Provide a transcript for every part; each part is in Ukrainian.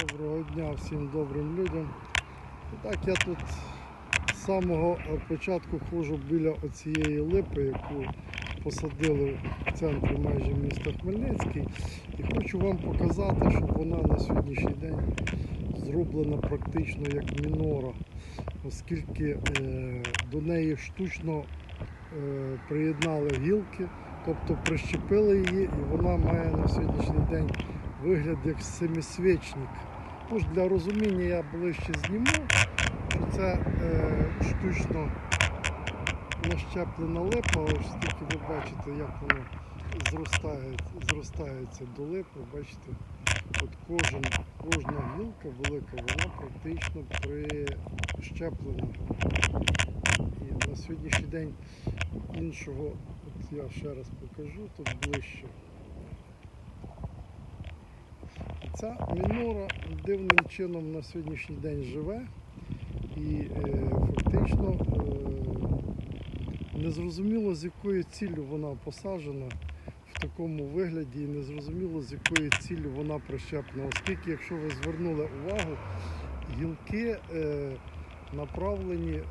Доброго дня всім добрим людям. Так, я тут з самого початку ходжу біля оцієї липи, яку посадили в центрі майже міста Хмельницький. І хочу вам показати, що вона на сьогоднішній день зроблена практично як мінора, оскільки е, до неї штучно е, приєднали гілки, тобто прищепили її, і вона має на сьогоднішній день вигляд як семисвічник. Тож для розуміння я ближче зніму, що це е, штучно нащеплена липа, ось тільки ви бачите, як воно зростає, зростається до липи. Бачите, от кожен, кожна гілка велика, вона практично прищеплена. І на сьогоднішній день іншого, от я ще раз покажу тут ближче. Ця мінора дивним чином на сьогоднішній день живе і е, фактично е, незрозуміло з якою ціллю вона посаджена в такому вигляді, і незрозуміло з якою ціллю вона прищеплена. Оскільки, якщо ви звернули увагу, гілки е, направлені е,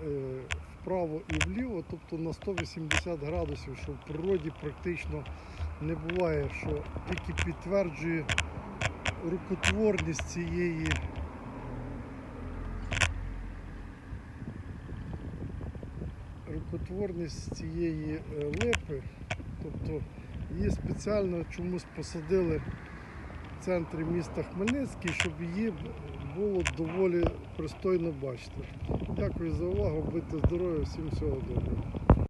вправо і вліво, тобто на 180 градусів, що в природі практично не буває, що тільки підтверджує рукотворність цієї рукотворність цієї е, липи, тобто її спеціально чомусь посадили в центрі міста Хмельницький, щоб її було доволі пристойно бачити. Дякую за увагу, будьте здорові, всім всього доброго.